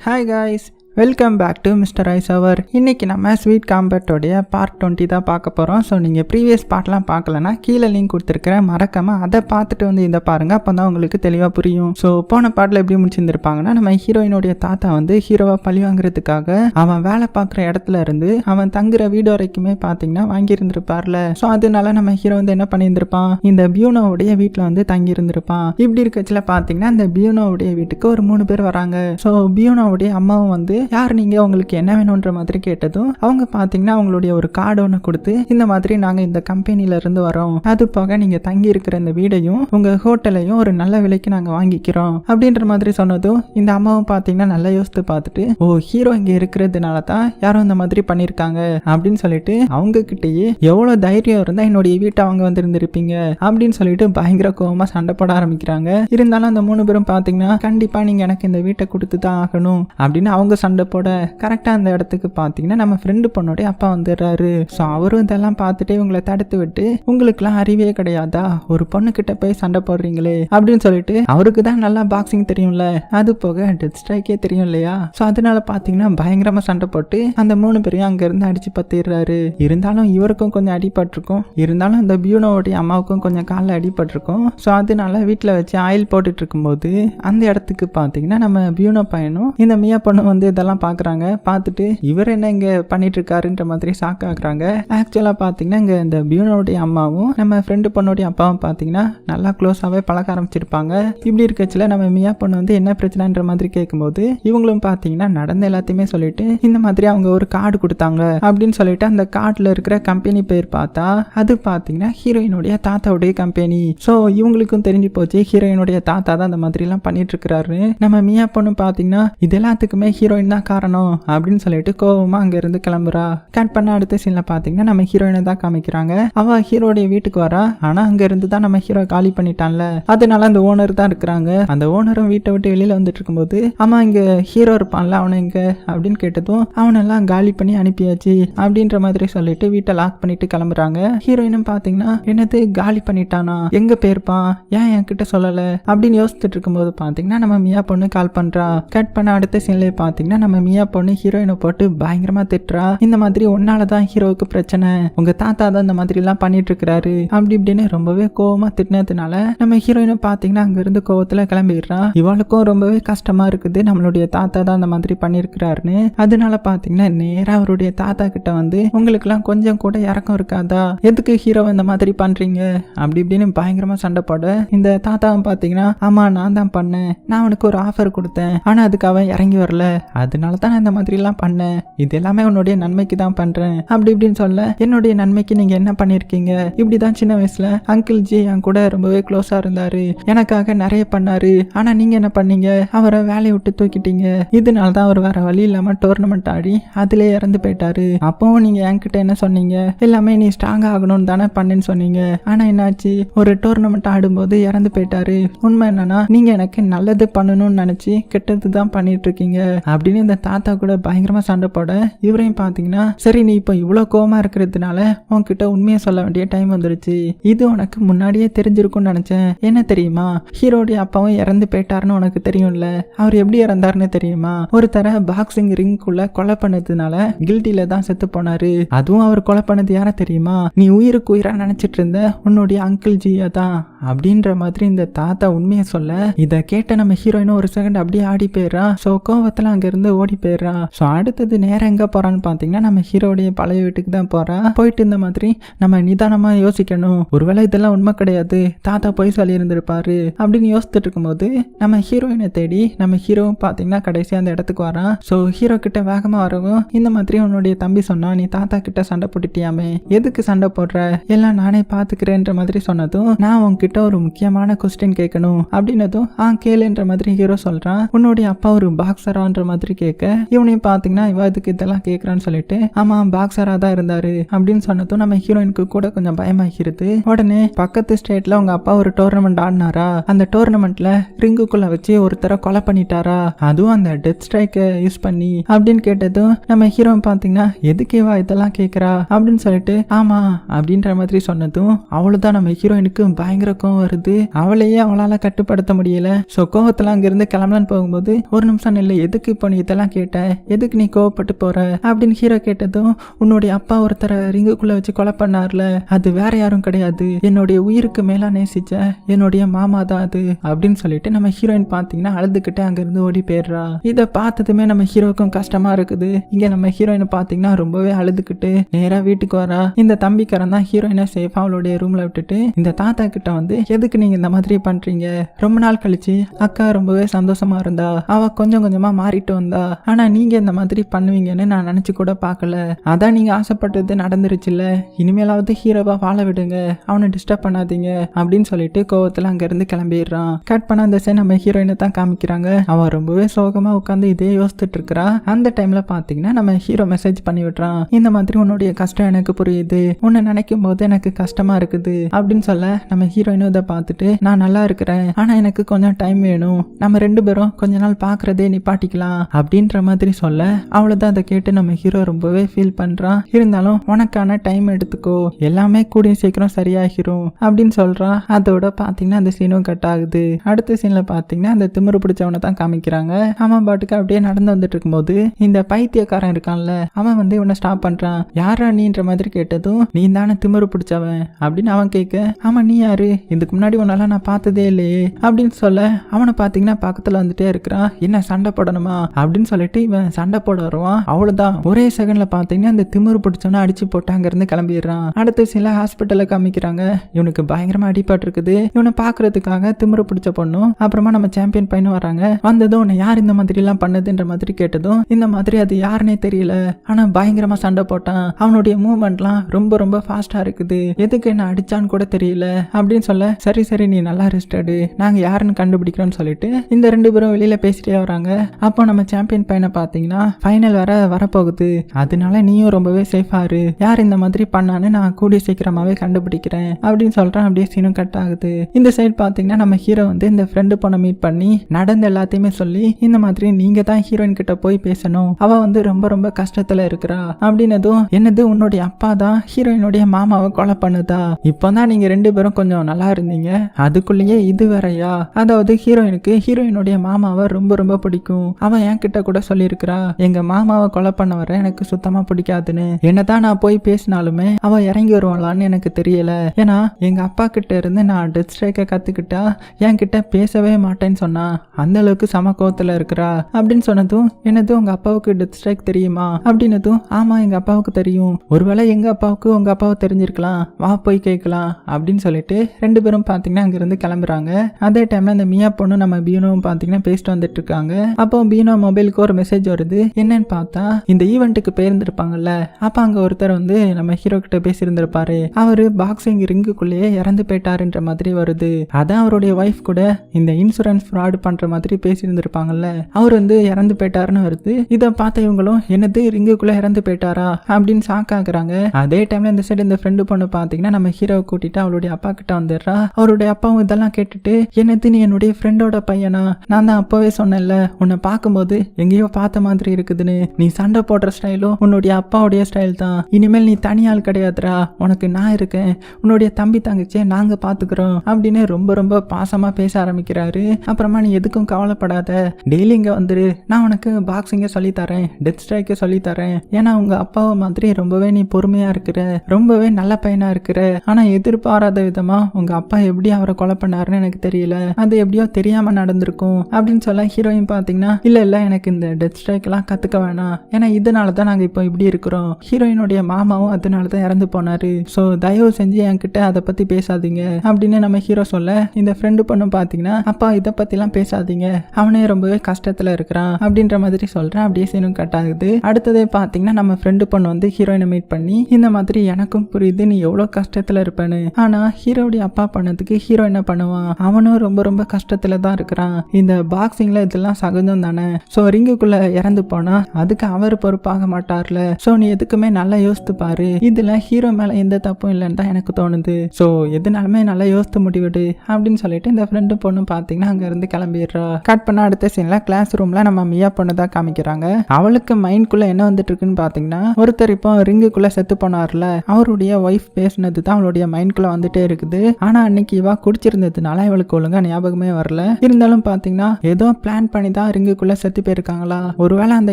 Hi guys, welcome back to mister ice அவர் இன்னைக்கு நம்ம sweet காம்பேட்டோடைய part twenty தான் பார்க்க போகிறோம் ஸோ நீங்கள் ப்ரீவியஸ் பார்ட்லாம் பார்க்கலனா கீழே லிங்க் கொடுத்துருக்கிறேன். மறக்காமல் அதை பார்த்துட்டு வந்து இதை பாருங்கள் அப்போ தான் உங்களுக்கு தெளிவாக புரியும். ஸோ போன பாட்டில் எப்படி முடிச்சிருந்துருப்பாங்கன்னா நம்ம ஹீரோயினுடைய தாத்தா வந்து ஹீரோவை பழி வாங்குறதுக்காக அவன் வேலை பார்க்குற இடத்துல இருந்து அவன் தங்குற வீடு வரைக்குமே பார்த்தீங்கன்னா வாங்கியிருந்திருப்பார்ல. ஸோ அதனால நம்ம ஹீரோ வந்து என்ன பண்ணியிருந்திருப்பான்? இந்த பியூனோவுடைய வீட்டில் வந்து தங்கியிருந்திருப்பான். இப்படி இருக்கச்சில் பார்த்தீங்கன்னா இந்த பியூனோவுடைய வீட்டுக்கு ஒரு மூணு பேர் வராங்க. ஸோ பியூனோவுடைய அம்மாவும் வந்து யார் நீங்கள் உங்களுக்கு என்ன வேணுன்ற மாதிரி கேட்டதும் அவங்க பார்த்தீங்கன்னா அவங்களுடைய ஒரு கார்டு ஒன்று கொடுத்து இந்த மாதிரி நாங்கள் இந்த கம்பெனில இருந்து வரோம். அது போக நீங்கள் தங்கி இருக்கிற இந்த வீடையும் உங்கள் ஹோட்டலையும் ஒரு நல்ல விலைக்கு நாங்கள் வாங்கிக்கிறோம். அப்படின்ற மாதிரி சொன்னதும் இந்த அம்மாவும் பார்த்தீங்கன்னா நல்லா யோசித்து பார்த்துட்டு ஓ ஹீரோ இங்கே இருக்கிறதுனால தான் யாரும் இந்த மாதிரி பண்ணியிருக்காங்க. அப்படின்னு சொல்லிட்டு அவங்க கிட்டேயே எவ்வளோ தைரியம் இருந்தால் என்னுடைய வீட்டை அவங்க வந்திருந்திருப்பீங்க. அப்படின்னு சொல்லிட்டு பயங்கர கோவமாக சண்டை போட ஆரம்பிக்கிறாங்க. இருந்தாலும் அந்த மூணு பேரும் பார்த்தீங்கன்னா கண்டிப்பாக நீங்கள் எனக்கு இந்த வீட்டை கொடுத்து தான் ஆகணும். அப்படின்னு அவங்க சண்டை போட கரெக்டாக அந்த இடத்துக்கு பார்த்தீங்கன்னா நம்ம ஃப்ரெண்டு பொண்ணோடைய அப்பா வந்துடுறாரு. ஸோ அவரும் இதெல்லாம் பார்த்துட்டு இவங்களை தடுத்து விட்டு உங்களுக்குலாம் அறிவே கிடையாதா? ஒரு பொண்ணுக்கிட்ட போய் சண்டை போடுறீங்களே? அப்படின்னு சொல்லிட்டு அவருக்கு தான் நல்லா பாக்ஸிங் தெரியும்ல. அது போக டெத் ஸ்ட்ரைக்கே தெரியும் இல்லையா? ஸோ அதனால பார்த்தீங்கன்னா பயங்கரமாக சண்டை போட்டு அந்த மூணு பேரையும் அங்கேருந்து அடிச்சு பத்திடுறாரு. இருந்தாலும் இவருக்கும் கொஞ்சம் அடிபட்டிருக்கும். இருந்தாலும் அந்த பியூனோவுடைய அம்மாவுக்கும் கொஞ்சம் காலில் அடிபட்டிருக்கும். ஸோ அதனால வீட்டில் வச்சு ஆயில் போட்டுட்டு இருக்கும்போது அந்த இடத்துக்கு பார்த்தீங்கன்னா நம்ம பியூனோ பையனும் இந்த மியா பொண்ணு வந்து இதெல்லாம் பார்க்குறாங்க பார்த்துட்டு இவர் என்ன இங்கே பண்ணிட்டு இருக்காருன்ற மாதிரி ஷாக் ஆகுறாங்க. ஆக்சுவலாக பார்த்தீங்கன்னா இங்கே இந்த பியூனோடைய அம்மாவும் நம்ம ஃப்ரெண்டு பொண்ணுடைய அப்பாவும் பார்த்தீங்கன்னா நல்லா க்ளோஸாகவே பழக ஆரம்பிச்சிருப்பாங்க. இப்படி இருக்கச்சில நம்ம மியா பொண்ணு வந்து என்ன பிரச்சனைன்ற மாதிரி கேட்கும்போது இவங்களும் பார்த்தீங்கன்னா நடந்த எல்லாத்தையுமே சொல்லிட்டு இந்த மாதிரி அவங்க ஒரு கார்டு கொடுத்தாங்க அப்படின்னு சொல்லிட்டு அந்த கார்டில் இருக்கிற கம்பெனி பேர் பார்த்தா அது பார்த்தீங்கன்னா ஹீரோயினுடைய தாத்தாவுடைய கம்பெனி ஸோ இவங்களுக்கும் தெரிஞ்சு போச்சு ஹீரோயினுடைய தாத்தா தான் அந்த மாதிரிலாம் பண்ணிட்டு இருக்கிறாரு நம்ம மியா பொண்ணு பார்த்தீங்கன்னா இது எல்லாத்துக்குமே ஹீரோயின் தான் காரணம் அப்படின்னு சொல்லிட்டு கோவமா அங்கேருந்து கிளம்புறா. கட் பண்ண அடுத்த சீனில் பார்த்தீங்கன்னா நம்ம ஹீரோயினை தான் காமிக்கிறாங்க. அவ ஹீரோடைய வீட்டுக்கு வரா. ஆனால் அங்கேருந்து தான் நம்ம ஹீரோ காலி பண்ணிட்டான்ல. அதனால அந்த ஓனர் தான் இருக்கிறாங்க. அந்த ஓனரும் வீட்டை விட்டு வெளியில் வந்துட்டு இருக்கும்போது ஆமா இங்கே ஹீரோ இருப்பான்ல அவனை இங்க அப்படின்னு கேட்டதும் அவனெல்லாம் காலி பண்ணி அனுப்பியாச்சு அப்படின்ற மாதிரி சொல்லிட்டு வீட்டை லாக் பண்ணிட்டு கிளம்புறாங்க. ஹீரோயினும் பார்த்தீங்கன்னா என்னது காலி பண்ணிட்டானா? எங்க போயிருப்பான் ஏன் என்கிட்ட சொல்லல? அப்படின்னு யோசிச்சுட்டு இருக்கும்போது பார்த்தீங்கன்னா நம்ம மியா பொண்ணு கால் பண்றா. கட் பண்ண அடுத்த சீன்லேயே பார்த்தீங்கன்னா நம்ம மியா பொண்ணு ஹீரோயினை போட்டு பயங்கரமா திட்டுறா. இந்த மாதிரி ஒன்னால தான் ஹீரோவுக்கு பிரச்சனை. உங்க தாத்தா தான் இந்த மாதிரி எல்லாம் பண்ணிட்டு இருக்கிறாரு அப்படி இப்படின்னு ரொம்பவே கோவமா திட்டினதுனால நம்ம ஹீரோயினை பாத்தீங்கன்னா அங்க இருந்து கோவத்துல கிளம்பிடுறா. இவளுக்கும் ரொம்பவே கஷ்டமா இருக்குது. நம்மளுடைய தாத்தா தான் இந்த மாதிரி பண்ணிருக்கிறாருன்னு அதனால பாத்தீங்கன்னா நேரா அவருடைய தாத்தா கிட்ட வந்து உங்களுக்குலாம் கொஞ்சம் கூட இறக்கம் இருக்காதா? எதுக்கு ஹீரோ இந்த மாதிரி பண்றீங்க? அப்படி இப்படின்னு பயங்கரமா சண்டை போட இந்த தாத்தாவும் பாத்தீங்கன்னா ஆமா நான் தான் பண்ணேன். நான் அவனுக்கு ஒரு ஆஃபர் கொடுத்தேன். ஆனா அதுக்கு அவன் இறங்கி வரல. அதனால தான் நான் இந்த மாதிரிலாம் பண்ணேன். இது எல்லாமே உன்னுடைய நன்மைக்கு தான் பண்றேன். அப்படி இப்படின்னு சொல்ல என்னுடைய நன்மைக்கு நீங்க என்ன பண்ணிருக்கீங்க? இப்படிதான் சின்ன வயசுல அங்கிள் ஜி என் கூட ரொம்பவே க்ளோஸா இருந்தாரு. எனக்காக நிறைய பண்ணாரு. ஆனா நீங்க என்ன பண்ணீங்க? அவரை வேலையை விட்டு தூக்கிட்டீங்க. இதனால தான் அவர் வேற வழி இல்லாம டோர்னமெண்ட் ஆடி அதுலயே இறந்து போயிட்டாரு. அப்பவும் நீங்க என்கிட்ட என்ன சொன்னீங்க? எல்லாமே நீ ஸ்ட்ராங் ஆகணும்னு தானே பண்ணேன்னு சொன்னீங்க. ஆனா என்னாச்சு? ஒரு டோர்னமெண்ட் ஆடும்போது இறந்து போயிட்டாரு. உண்மை என்னன்னா நீங்க எனக்கு நல்லது பண்ணணும்னு நினைச்சு கெட்டது தான் பண்ணிட்டு இருக்கீங்க. அப்படின்னு இந்த தாத்தா கூட பயங்கரமா சண்டை போட இவரையும் பாத்தீங்கன்னா சரி நீ இப்போ இவ்வளோ கோவமா இருக்கிறதுனால உன்கிட்ட உண்மையை சொல்ல வேண்டிய டைம் வந்துருச்சு. இது உனக்கு முன்னாடியே தெரிஞ்சிருக்கும்னு நினைச்சேன். என்ன தெரியுமா? ஹீரோடைய அப்பாவும் இறந்து போயிட்டாருன்னு உனக்கு தெரியும்ல? அவர் எப்படி இறந்தாருன்னு தெரியுமா? ஒரு தர பாக்ஸிங் ரிங்குள்ள கொலை பண்ணதுனால கில்ட்டில தான் செத்து போனாரு. அதுவும் அவர் கொலை பண்ணது யார தெரியுமா? நீ உயிருக்கு உயிரா நினைச்சிட்டு இருந்த உன்னுடைய அங்கிள் ஜியா தான். அப்படின்ற மாதிரி இந்த தாத்தா உண்மையை சொல்ல இதை கேட்ட நம்ம ஹீரோயினும் ஒரு செகண்ட் அப்படியே ஆடி போயிடுறா. ஸோ கோவத்தில் அங்கேருந்து ஓடி போயிடுறா. ஸோ அடுத்தது நேரம் எங்கே போகிறான்னு பார்த்தீங்கன்னா நம்ம ஹீரோடைய பழைய வீட்டுக்கு தான் போறா. போயிட்டு இந்த மாதிரி நம்ம நிதானமாக யோசிக்கணும். ஒருவேளை இதெல்லாம் உண்மை கிடையாது. தாத்தா போய் சொல்லியிருந்திருப்பாரு அப்படின்னு யோசித்துட்டு இருக்கும்போது நம்ம ஹீரோயினை தேடி நம்ம ஹீரோவும் பார்த்தீங்கன்னா கடைசியாக அந்த இடத்துக்கு வரான் ஸோ ஹீரோ கிட்ட வேகமாக வரவும் இந்த மாதிரி உன்னுடைய தம்பி சொன்னா நீ தாத்தா கிட்ட சண்டை போட்டுட்டியாமே. எதுக்கு சண்டை போடுற? எல்லாம் நானே பார்த்துக்கிறேன்ற மாதிரி சொன்னதும் நான் உன்கிட்ட ஒரு முக்கியமான கொஸ்டின் கேட்கணும் அப்படின்னதும் ஆ கேளுன்ற மாதிரி ஹீரோ சொல்கிறான் உன்னுடைய அப்பா ஒரு பாக்ஸரான்ற மாதிரி கேட்க இவனையும் பார்த்தீங்கன்னா இவ இதுக்கு இதெல்லாம் கேட்குறான்னு சொல்லிட்டு ஆமா பாக்ஸராக தான் இருந்தாரு அப்படின்னு சொன்னதும் நம்ம ஹீரோயினுக்கு கூட கொஞ்சம் பயமாகிருது. உடனே பக்கத்து ஸ்டேட்ல உங்க அப்பா ஒரு டோர்னமெண்ட் ஆடினாரா? அந்த டோர்னமெண்ட்ல ரிங்குக்குள்ள வச்சு ஒருத்தரை கொலை பண்ணிட்டாரா? அதுவும் அந்த டெத் ஸ்ட்ரைக்கை யூஸ் பண்ணி அப்படின்னு கேட்டதும் நம்ம ஹீரோயின் பார்த்தீங்கன்னா எதுக்கு இவா இதெல்லாம் கேட்குறா அப்படின்னு சொல்லிட்டு ஆமா அப்படின்ற மாதிரி சொன்னதும் அவ்வளவுதான் நம்ம ஹீரோயினுக்கு பயங்கர கோவம் வருது. அவளையே அவளால கட்டுப்படுத்த முடியல. ஸோ கோவத்தில் அங்கிருந்து கிளம்பலான்னு போகும்போது ஒரு நிமிஷம் இல்லை எதுக்கு இப்போ நீ இதெல்லாம் கேட்ட எதுக்கு நீ கோவப்பட்டு போற? அப்படின்னு ஹீரோ கேட்டதும் உன்னுடைய அப்பா ஒருத்தரை ரிங்குக்குள்ள வச்சு கொலை பண்ணார்ல. அது வேற யாரும் கிடையாது. என்னுடைய உயிருக்கு மேலா நேசிச்ச என்னுடைய மாமா தான் அது. அப்படின்னு சொல்லிட்டு நம்ம ஹீரோயின் பார்த்தீங்கன்னா அழுதுகிட்டே அங்கிருந்து ஓடி போயிடுறா. இதை பார்த்ததுமே நம்ம ஹீரோக்கும் கஷ்டமா இருக்குது. இங்க நம்ம ஹீரோயினை பார்த்தீங்கன்னா ரொம்பவே அழுதுகிட்டு நேரா வீட்டுக்கு வரா. இந்த தம்பிக்காரன் தான் ஹீரோயினை சேஃபா அவளுடைய ரூம்ல விட்டுட்டு இந்த தாத்தா கிட்ட வந்து எதுக்கு நீங்க இந்த மாதிரி பண்றீங்க? ரொம்ப நாள் கழிச்சு அக்கா ரொம்பவே சந்தோஷமா இருந்தா. அவ கொஞ்சம் கொஞ்சமா மாறிட்டு வந்தா. ஆனா நீங்க இந்த மாதிரி பண்ணுவீங்கன்னு நான் நினச்சி கூட பார்க்கல. அதான் நீங்க ஆசைப்பட்டது நடந்துருச்சுல்ல. இனிமேலாவது ஹீரோவா வாழ விடுங்க. அவனை டிஸ்டர்ப் பண்ணாதீங்க அப்படின்னு சொல்லிட்டு கோவத்துல அங்க இருந்து கிளம்பிடுறான். கட் பண்ண அந்த சைன் நம்ம ஹீரோயினை தான் காமிக்கிறாங்க. அவன் ரொம்பவே சோகமா உட்காந்து இதே யோசித்துட்டு இருக்கிறா. அந்த டைம்ல பாத்தீங்கன்னா நம்ம ஹீரோ மெசேஜ் பண்ணி விடுறான். இந்த மாதிரி உன்னுடைய கஷ்டம் எனக்கு புரியுது. உன்னை நினைக்கும் போது எனக்கு கஷ்டமா இருக்குது. அப்படின்னு சொல்ல நம்ம ஹீரோயினும் இதை பார்த்துட்டு நான் நல்லா இருக்கிறேன். ஆனா எனக்கு கொஞ்சம் டைம் வேணும். நம்ம ரெண்டு பேரும் கொஞ்ச நாள் பாக்குறதே நிப்பாட்டிக்கலாம். அப்படின்ற மாதிரி சொல்ல அவ்வளோதான் அதை கேட்டு நம்ம ஹீரோ ரொம்பவே ஃபீல் பண்ணுறான் இருந்தாலும் உனக்கான டைம் எடுத்துக்கோ. எல்லாமே கூடிய சீக்கிரம் சரியாகிரும் அப்படின்னு சொல்கிறான் அதோட பார்த்தீங்கன்னா அந்த சீனும் கட் ஆகுது. அடுத்த சீனில் பார்த்தீங்கன்னா அந்த திமிரு பிடிச்சவனை தான் காமிக்கிறாங்க. அவன் பாட்டுக்கு அப்படியே நடந்து வந்துட்டு இருக்கும்போது இந்த பைத்தியக்காரன் இருக்கான்ல அவன் வந்து இவனை ஸ்டாப் பண்ணுறான் யாரா நீன்ற மாதிரி கேட்டதும் நீ தானே திமிரு பிடிச்சவன் அப்படின்னு அவன் கேட்க ஆமா நீ யாரு? இதுக்கு முன்னாடி உன்னால நான் பார்த்ததே இல்லையே அப்படின்னு சொல்ல அவனை பார்த்தீங்கன்னா பக்கத்தில் வந்துட்டே இருக்கிறான். என்ன சண்டை போடணுமா? அப்படின்னு சொல்லிட்டு இவன் சண்டை போட வருவான். அவ்வளவுதான். ஒரே செகண்ட்ல பாத்தீங்கன்னா அந்த திமிரு பிடிச்சோன்னா அடிச்சு போட்டாங்க இருந்து கிளம்பிடுறான். அடுத்து சில ஹாஸ்பிட்டல்ல காமிக்கிறாங்க. இவனுக்கு பயங்கரமா அடிபட்டு இருக்குது. இவனை பாக்குறதுக்காக திமிரு பிடிச்ச பொண்ணும் அப்புறமா நம்ம சாம்பியன் பையனும் வராங்க. வந்ததும் உன்னை யார் இந்த மாதிரி எல்லாம் பண்ணதுன்ற மாதிரி கேட்டதும் இந்த மாதிரி அது யாருன்னே தெரியல. ஆனா பயங்கரமா சண்டை போட்டான். அவனுடைய மூவ்மெண்ட்லாம் ரொம்ப ரொம்ப ஃபாஸ்டா இருக்குது. எதுக்கு என்ன அடிச்சான்னு கூட தெரியல. அப்படின்னு சொல்ல சரி சரி நீ நல்லா ரெஸ்ட் எடு. நாங்க யாருன்னு கண்டுபிடிக்கிறோம்னு சொல்லிட்டு இந்த ரெண்டு பேரும் வெளியில பேசிட்டே வராங்க. அப்போ நம்ம சாம்பியன் பையனை பார்த்தீங்கன்னா ஃபைனல் வர வரப்போகுது. அதனால நீயும் ரொம்பவே சேஃபாரு யார் இந்த மாதிரி பண்ணான்னு நான் கூடிய சீக்கிரமாகவே கண்டுபிடிக்கிறேன் அப்படின்னு சொல்கிறேன் அப்படியே சீனும் கட் ஆகுது. இந்த சைடு பார்த்தீங்கன்னா நம்ம ஹீரோ வந்து இந்த ஃப்ரெண்டு பொண்ணை மீட் பண்ணி நடந்த எல்லாத்தையுமே சொல்லி இந்த மாதிரி நீங்கள் தான் ஹீரோயின் கிட்ட போய் பேசணும். அவள் வந்து ரொம்ப ரொம்ப கஷ்டத்தில் இருக்கிறா அப்படின்னதும் என்னது உன்னுடைய அப்பா தான் ஹீரோயினுடைய மாமாவை கொலை பண்ணுதா? இப்போ தான் நீங்கள் ரெண்டு பேரும் கொஞ்சம் நல்லா இருந்தீங்க. அதுக்குள்ளேயே இது வரையா அதாவது ஹீரோயினுக்கு ஹீரோயினுடைய மாமாவை ரொம்ப ரொம்ப பிடிக்கும். அவன் என் கிட்ட கூட சொல்லியிருக்கிறா. எங்க மாமாவை கொலை பண்ண வர எனக்கு சுத்தமா பிடிக்காதுன்னு. என்னதான் நான் போய் பேசினாலுமே அவ இறங்கி வருவாளான்னு எனக்கு தெரியல. ஏன்னா எங்க அப்பா கிட்ட இருந்து நான் டெத் ஸ்ட்ரைக்கை கத்துக்கிட்டா என் கிட்ட பேசவே மாட்டேன்னு சொன்னா அந்த அளவுக்கு சமக்கோவத்துல இருக்கிறா. அப்படின்னு சொன்னதும் என்னது உங்க அப்பாவுக்கு டெத் ஸ்ட்ரைக் தெரியுமா? அப்படின்னதும் ஆமா எங்க அப்பாவுக்கு தெரியும். ஒருவேளை எங்க அப்பாவுக்கு உங்க அப்பாவை தெரிஞ்சிருக்கலாம். வா போய் கேட்கலாம். அப்படின்னு சொல்லிட்டு ரெண்டு பேரும் பாத்தீங்கன்னா அங்கிருந்து கிளம்புறாங்க. அதே டைம்ல அந்த மியா பொண்ணு நம்ம பீனோவும் பாத்தீங்கன்னா பேசிட்டு வந்துட்டு இருக்காங்க. அப்போ பீனோ மொபைலுக்கு ஒரு மெசேஜ் வருது. என்னன்னு பார்த்தா இந்த ஈவெண்ட்டுக்கு போயிருந்திருப்பாங்கல்ல அப்ப அங்க ஒருத்தர் வந்து நம்ம ஹீரோ கிட்ட பேசியிருந்திருப்பாரு. அவரு பாக்ஸிங் ரிங்குக்குள்ளேயே இறந்து போயிட்டாருன்ற மாதிரி வருது. அதான் அவருடைய ஒய்ஃப் கூட இந்த இன்சூரன்ஸ் ஃப்ராடு பண்ற மாதிரி பேசியிருந்திருப்பாங்கல்ல அவர் வந்து இறந்து போயிட்டாருன்னு வருது. இதை பார்த்த இவங்களும் என்னது ரிங்குக்குள்ள இறந்து போயிட்டாரா? அப்படின்னு ஷாக் ஆகுறாங்க. அதே டைம்ல இந்த சைடு இந்த ஃப்ரெண்டு பொண்ணு பாத்தீங்கன்னா நம்ம ஹீரோவை கூட்டிட்டு அவளுடைய அப்பா கிட்ட வந்துடுறா. அவருடைய அப்பாவும் இதெல்லாம் கேட்டுட்டு என்னது நீ என்னுடைய ஃப்ரெண்டோட பையனா? நான் தான் அப்பவே சொன்னேன்ல உன்னை பார்க்கும்போது எங்கேயோ பார்த்த மாதிரி இருக்குதுன்னு. நீ சண்டை போடுற ஸ்டைலும் உன்னுடைய அப்பாவுடைய ஸ்டைல் தான். இனிமேல் நீ தனியால் கிடையாதுடா. உனக்கு நான் இருக்கேன். உன்னுடைய தம்பி தங்கச்சியை நாங்கள் பார்த்துக்கிறோம் அப்படின்னு ரொம்ப ரொம்ப பாசமாக பேச ஆரம்பிக்கிறாரு. அப்புறமா நீ எதுக்கும் கவலைப்படாத. டெய்லி இங்கே வந்துரு. நான் உனக்கு பாக்ஸிங்கை சொல்லி தரேன். டெத் ஸ்ட்ரைக்கை சொல்லித்தரேன் ஏன்னா உங்கள் அப்பாவை மாதிரி ரொம்பவே நீ பொறுமையாக இருக்கிற. ரொம்பவே நல்ல பையனாக இருக்கிற. ஆனால் எதிர்பாராத விதமாக உங்கள் அப்பா எப்படி அவரை கொலை பண்ணாருன்னு எனக்கு தெரியல. அது எப்படியோ தெரியாமல் நடந்திருக்கும் அப்படின்னு சொல்ல ஹீரோயின் பார்த்தீங்கன்னா இல்லை இல்லை எனக்கு எனக்கு இந்த டெத் ஸ்ட்ரைக் கற்றுக்க வேணாம். ஏன்னா இதனால தான் நாங்கள் இப்போ இப்படி இருக்கிறோம். ஹீரோயினுடைய மாமாவும் அதனால தான் இறந்து போனாரு. ஸோ தயவு செஞ்சு என்கிட்ட அதை பற்றி பேசாதீங்க. அப்படின்னு நம்ம ஹீரோ சொல்ல இந்த ஃப்ரெண்டு பொண்ணு பார்த்தீங்கன்னா அப்பா இதை பற்றிலாம் பேசாதீங்க. அவனே ரொம்பவே கஷ்டத்தில் இருக்கிறான். அப்படின்ற மாதிரி சொல்கிறேன் அப்படியே சீனும் கட் ஆகுது. அடுத்ததே பார்த்தீங்கன்னா நம்ம ஃப்ரெண்டு பொண்ணு வந்து ஹீரோயினை மீட் பண்ணி இந்த மாதிரி எனக்கும் புரியுது நீ எவ்வளோ கஷ்டத்தில் இருப்பேன்னு. ஆனால் ஹீரோடைய அப்பா பண்ணதுக்கு ஹீரோ என்ன பண்ணுவான்? அவனும் ரொம்ப ரொம்ப கஷ்டத்தில் தான் இருக்கிறான். இந்த பாக்ஸிங்கில் இதெல்லாம் சகஜம் தானே. ஸோ ரிங்குக்குள்ள இறந்து போனா அதுக்கு அவர் பொறுப்பாக மாட்டார்ல. ஸோ நீ எதுக்குமே நல்லா யோசித்து பாரு. இதுல ஹீரோ மேல எந்த தப்பும் இல்லைன்னு தான் எனக்கு தோணுது. ஸோ எதுனாலுமே நல்லா யோசித்து முடிவிடு அப்படின்னு சொல்லிட்டு இந்த ஃப்ரெண்டு பொண்ணு பார்த்தீங்கன்னா அங்க இருந்து கிளம்பிடுறா. கட் பண்ண அடுத்த சீன்ல கிளாஸ் ரூம்ல நம்ம மியா பொண்ணு தான் காமிக்கிறாங்க. அவளுக்கு மைண்ட்குள்ள என்ன வந்துட்டு இருக்குன்னு பாத்தீங்கன்னா ஒருத்தர் இப்போ ரிங்குக்குள்ள செத்து போனார்ல. அவருடைய ஒய்ஃப் பேசினது தான் அவளுடைய மைண்ட்குள்ள வந்துட்டே இருக்குது. ஆனா அன்னைக்கு இவா குடிச்சிருந்ததுனால இவளுக்கு ஒழுங்கா ஞாபகமே வரல. இருந்தாலும் பாத்தீங்கன்னா ஏதோ பிளான் பண்ணி தான் ரிங்குக்குள்ள செத்து இருக்காங்களா? ஒருவேளை அந்த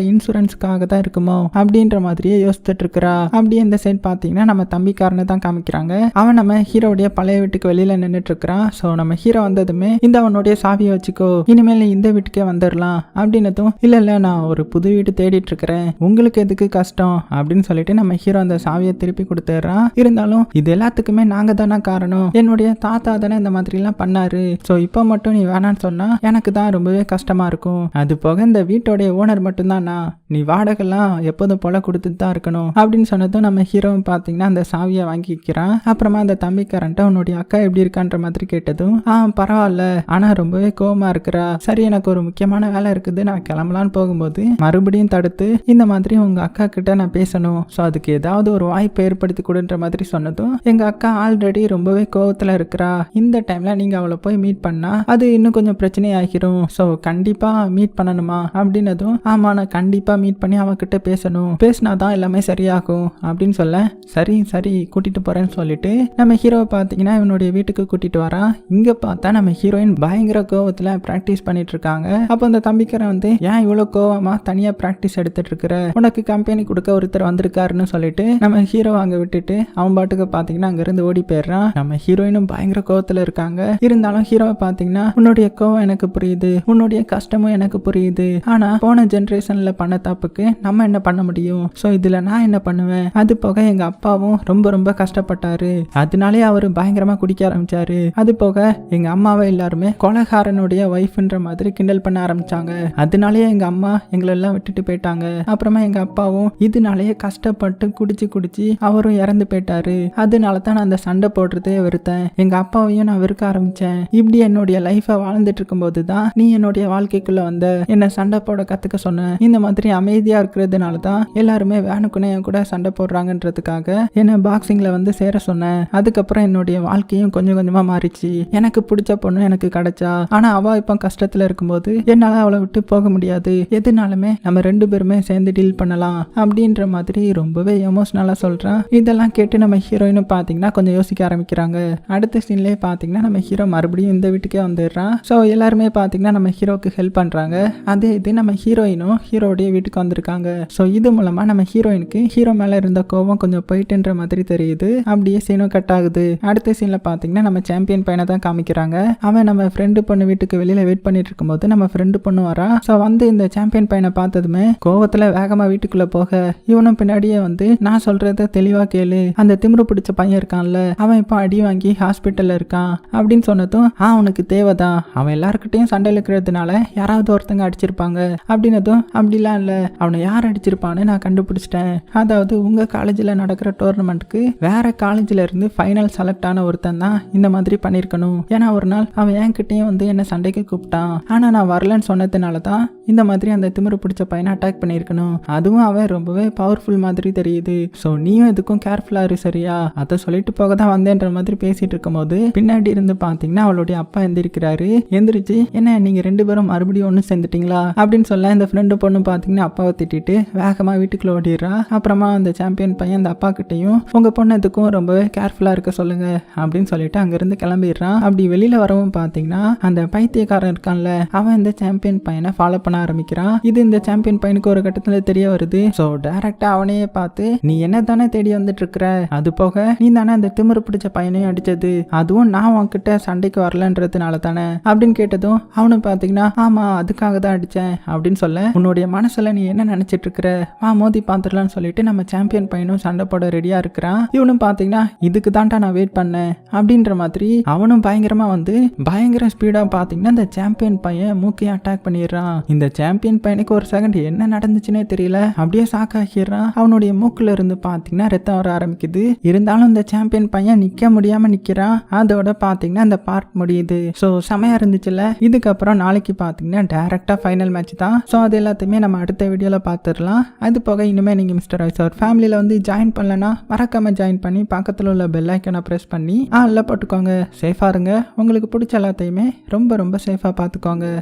இன்சூரன்ஸ்க்காக தான் இருக்குமோ? அப்படின்ற மாதிரியே யோசிச்சுட்டு இருக்கிறா அப்படியே இந்த சைட் பார்த்தீங்கன்னா நம்ம தம்பிக்காரனை தான் காமிக்கிறாங்க. அவன் நம்ம ஹீரோடைய பழைய வீட்டுக்கு வெளியில நின்றுட்டு இருக்கிறான் ஸோ நம்ம ஹீரோ வந்ததுமே இந்த அவனுடைய சாவியை வச்சுக்கோ. இனிமேல் நீ இந்த வீட்டுக்கே வந்துடலாம் அப்படின்னதும் இல்லை இல்லை நான் ஒரு புது வீடு தேடிட்டு இருக்கிறேன் உங்களுக்கு எதுக்கு கஷ்டம்? அப்படின்னு சொல்லிட்டு நம்ம ஹீரோ அந்த சாவியை திருப்பி கொடுத்துட்றான் இருந்தாலும் இது எல்லாத்துக்குமே நாங்க தானே காரணம். என்னுடைய தாத்தா தானே இந்த மாதிரி எல்லாம் பண்ணாரு. ஸோ இப்போ மட்டும் நீ வேணான்னு சொன்னா எனக்கு தான் ரொம்பவே கஷ்டமா இருக்கும். அது போக இந்த வீட்டோடைய ஓனர் மட்டும்தான்? நீ வாடகைலாம் எப்போதும் போல கொடுத்துட்டு தான் இருக்கணும். அப்படின்னு சொன்னதும் நம்ம ஹீரோவும் பார்த்தீங்கன்னா அந்த சாவியை வாங்கிக்கிறான். அப்புறமா அந்த தம்பிக்காரன்ட்ட உன்னுடைய அக்கா எப்படி இருக்கான்ற மாதிரி கேட்டதும் ஆ பரவாயில்ல. ஆனால் ரொம்பவே கோவமாக இருக்கிறா. சரி எனக்கு ஒரு முக்கியமான வேலை இருக்குது. நான் கிளம்பலான்னு போகும்போது மறுபடியும் தடுத்து இந்த மாதிரி உங்க அக்கா கிட்ட நான் பேசணும். ஸோ அதுக்கு ஏதாவது ஒரு வாய்ப்பை ஏற்படுத்தி கொடுன்ற மாதிரி சொன்னதும் எங்க அக்கா ஆல்ரெடி ரொம்பவே கோவத்தில் இருக்கிறா. இந்த டைம்ல நீங்க அவளை போய் மீட் பண்ணா அது இன்னும் கொஞ்சம் பிரச்சனை ஆகிரும் ஸோ கண்டிப்பா மீட் பண்ணணுமா? அப்படின்னதும் ஆமா நான் கண்டிப்பா மீட் பண்ணி அவகிட்ட பேசணும். பேசினாதான் எல்லாமே சரியாகும். அப்படின்னு சொல்ல சரி சரி கூட்டிட்டு போறேன்னு சொல்லிட்டு நம்ம ஹீரோவை பார்த்தீங்கன்னா இவனுடைய வீட்டுக்கு கூட்டிட்டு வரான் இங்க பார்த்தா நம்ம ஹீரோயின் பயங்கர கோவத்துல ப்ராக்டிஸ் பண்ணிட்டு இருக்காங்க அப்போ அந்த தம்பிக்கரை வந்து ஏன் இவ்வளோ கோவமா தனியா ப்ராக்டிஸ் எடுத்துட்டு இருக்கிற உனக்கு கம்பெனி கொடுக்க ஒருத்தர் வந்திருக்காருன்னு சொல்லிட்டு நம்ம ஹீரோ அங்க விட்டுட்டு அவன் பாட்டுக்கு பார்த்தீங்கன்னா அங்கேருந்து ஓடி போயிடுறான். நம்ம ஹீரோயினும் பயங்கர கோவத்துல இருக்காங்க. இருந்தாலும் ஹீரோவை பார்த்தீங்கன்னா உன்னுடைய கோவம் எனக்கு புரியுது. உன்னுடைய கஷ்டமும் எனக்கு புரியுது. ஆனா போன ஜென்ரேஷன்ல பண்ண தப்புக்கு நம்ம என்ன பண்ண முடியும்? ஸோ இதுல நான் என்ன பண்ணுவேன்? அது போக எங்க அப்பாவும் ரொம்ப ரொம்ப கஷ்டப்பட்டாரு. அதனாலே அவர் பயங்கரமா குடிக்க ஆரம்பிச்சாரு. அது போக எங்க அம்மாவை எல்லாருமே கொலகாரனுடைய ஒய்ஃப்ன்ற மாதிரி கிண்டல் பண்ண ஆரம்பிச்சாங்க. அதனாலேயே எங்க அம்மா எங்களெல்லாம் விட்டுட்டு போயிட்டாங்க. அப்புறமா எங்க அப்பாவும் இதனாலேயே கஷ்டப்பட்டு குடிச்சு குடிச்சு அவரும் இறந்து போயிட்டாரு. அதனால தான் நான் அந்த சண்டை போடுறதே வெறுத்தேன். எங்க அப்பாவையும் நான் வெறுக்க ஆரம்பிச்சேன். இப்படி என்னுடைய லைஃப்பை வாழ்ந்துட்டு இருக்கும்போது தான் நீ என்னுடைய வாழ்க்கைக்குள்ள வந்த. என்ன சண்டை போட கத்துக்க சொன்னேன். இந்த மாதிரி அமைதியா இருக்கிறதுனால தான் எல்லாருமே வேணுக்குனே என் கூட சண்டை போடுறாங்கன்றதுக்காக என்ன பாக்ஸிங்ல வந்து சேர சொன்னேன். அதுக்கப்புறம் என்னுடைய வாழ்க்கையும் கொஞ்சம் கொஞ்சமா மாறிச்சு. எனக்கு பிடிச்ச பொண்ணு எனக்கு கிடைச்சா. ஆனா அவ இப்போ கஷ்டத்துல இருக்கும்போது என்னால அவளை விட்டு போக முடியாது. எதுனாலுமே நம்ம ரெண்டு பேருமே சேர்ந்து டீல் பண்ணலாம் அப்படின்ற மாதிரி ரொம்பவே எமோஷனலா சொல்றான். இதெல்லாம் கேட்டு நம்ம ஹீரோயினும் பாத்தீங்கன்னா கொஞ்சம் யோசிக்க ஆரம்பிக்கிறாங்க. அடுத்த சீன்லயே பாத்தீங்கன்னா நம்ம ஹீரோ மறுபடியும் இந்த வீட்டுக்கே வந்துடுறான். ஸோ எல்லாருமே பாத்தீங்கன்னா நம்ம ஹீரோக்கு ஹெல்ப் பண்றாங்க. அதே இது நம்ம ஹீரோயினும் ஹீரோடைய வீட்டுக்கு வந்திருக்காங்க. ஸோ இது மூலமா நம்ம ஹீரோயினுக்கு ஹீரோ மேலே இருந்த கோவம் கொஞ்சம் போயிட்டுன்ற மாதிரி தெரியுது. அப்படியே சீனும் கட் ஆகுது. அடுத்த சீனில் பார்த்தீங்கன்னா நம்ம சாம்பியன் பையனை தான் காமிக்கிறாங்க. அவன் நம்ம ஃப்ரெண்டு பொண்ணு வீட்டுக்கு வெளியில் வெயிட் பண்ணிட்டு இருக்கும்போது நம்ம ஃப்ரெண்டு பொண்ணு வரா. ஸோ வந்து இந்த சாம்பியன் பையனை பார்த்ததுமே கோவத்தில் வேகமாக வீட்டுக்குள்ளே போக இவனும் பின்னாடியே வந்து நான் சொல்கிறத தெளிவாக கேளு. அந்த திமிரு பிடிச்ச பையன் இருக்கான்ல. அவன் இப்போ அடி வாங்கி ஹாஸ்பிட்டலில் இருக்கான். அப்படின்னு சொன்னதும் ஆ அவனுக்கு தேவைதான். அவன் எல்லாருக்கிட்டையும் சண்டையில் இருக்கிறதுனால யாராவது ஒருத்தங்க அடிச்சிருப்பாங்க. அப்படின்னதும் அப்படிலாம் இல்லை. அவனை யார் அடிச்சிருப்பான்னு நான் கண்டுபிடிச்சிட்டேன். அதாவது உங்க காலேஜில் நடக்கிற டோர்னமெண்ட்டுக்கு வேற காலேஜில் இருந்து ஃபைனல் செலக்ட் ஆன ஒருத்தன் தான் இந்த மாதிரி பண்ணியிருக்கணும். ஏன்னா ஒரு நாள் அவன் என்கிட்டயும் வந்து என்ன சண்டைக்கு கூப்பிட்டான். ஆனால் நான் வரலன்னு சொன்னதுனால தான் இந்த மாதிரி அந்த திமிரு பிடிச்ச பையனை அட்டாக் பண்ணியிருக்கணும். அதுவும் அவன் ரொம்பவே பவர்ஃபுல் மாதிரி தெரியுது. ஸோ நீயும் இதுக்கும் கேர்ஃபுல்லாக இரு சரியா? அதை சொல்லிட்டு போக தான் வந்தேன்ற மாதிரி பேசிட்டு இருக்கும்போது பின்னாடி இருந்து பார்த்தீங்கன்னா அவளுடைய அப்பா எந்திரிக்கிறாரு. எந்திரிச்சு என்ன நீங்கள் ரெண்டு பேரும் மறுபடியும் ஒன்று சேர்ந்துட்டீங்களா? அப்படின்னு சொல்ல இந்த ஃப்ரெண்டு பொண்ணு பார்த்தீங்கன்னா அப்பாவை திட்டிட்டு வேகமாக வீட்டுக்குள்ளே ஓடிடுறா. அப்புறமா அந்த சாம்பியன் பையன் அந்த அப்பா கிட்டையும் உங்க பொண்ணு எதுக்கும் ரொம்பவே கேர்ஃபுல்லாக இருக்க சொல்லுங்க அப்படின்னு சொல்லிட்டு அங்கேருந்து கிளம்பிடுறான் அப்படி வெளியில் வரவும் பார்த்தீங்கன்னா அந்த பைத்தியக்காரன் இருக்கான்ல அவன் இந்த சாம்பியன் பையனை ஃபாலோ பண்ண ஆரம்பிக்கிறான். இது இந்த சாம்பியன் பையனுக்கு ஒரு கட்டத்தில் தெரிய வருது. ஸோ டேரக்டாக அவனையே பார்த்து நீ என்ன தானே தேடி வந்துட்டு இருக்கிற அது போக நீ தானே அந்த திமிரு பிடிச்ச பையனையும் அடிச்சது. அதுவும் நான் உன்கிட்ட சண்டைக்கு வரலன்றதுனால தானே? அப்படின்னு கேட்டதும் அவனும் பார்த்தீங்கன்னா ஆமா அதுக்காக தான் அடித்தேன் அப்படின்னு சொல்ல உன்னுடைய மனசுல நீ என்ன நினைச்சிட்டு இருக்கிற வா மோதி பார்த்துடலாம்னு சொல்லிட்டு நம்ம சாம்பியன் பையனும் சண்டை போட ரெடியா இருக்கிறான். இவனும் பார்த்தீங்கன்னா இதுக்கு தான்டா நான் வெயிட் பண்ணேன். அப்படின்ற மாதிரி அவனும் பயங்கரமா வந்து பயங்கர ஸ்பீடா பார்த்தீங்கன்னா இந்த சாம்பியன் பையன் மூக்கையும் அட்டாக் பண்ணிடுறான். இந்த சாம்பியன் பையனுக்கு ஒரு செகண்ட் என்ன நடந்துச்சுன்னே தெரியல. அப்படியே சாக்காக்கிடுறான் அவனுடைய மூக்குல இருந்து பார்த்தீங்கன்னா ரத்தம் வர ஆரம்பிக்குது. இருந்தாலும் இந்த சாம்பியன் பையன் நிக்க முடியாம நிக்கிறான். அதோட பார்த்தீங்கன்னா இந்த பார்ட் முடியுது. ஸோ செமையா இருந்துச்சுல்ல. இதுக்கப்புறம் நாளைக்கு பார்த்தீங்கன்னா டேரக்டா ஃபைனல் மேட்ச் தான் ஸோ அது எல்லாத்தையுமே நம்ம அடுத்த வீடியோவில் பார்த்துடலாம் அது போக இன்னுமே நீங்கள் மிஸ்டர் ராய்ஸ் அவர் ஃபேமிலியில வந்து ஜாயின் பண்ணலன்னா மறக்காமல் ஜாயின் பண்ணி பக்கத்தில் உள்ள பெல் ஐக்கனை ப்ரெஸ் பண்ணி ஆ போட்டுக்கோங்க. சேஃபாக இருங்க. உங்களுக்கு பிடிச்ச எல்லாத்தையுமே ரொம்ப ரொம்ப சேஃபாக பார்த்துக்கோங்க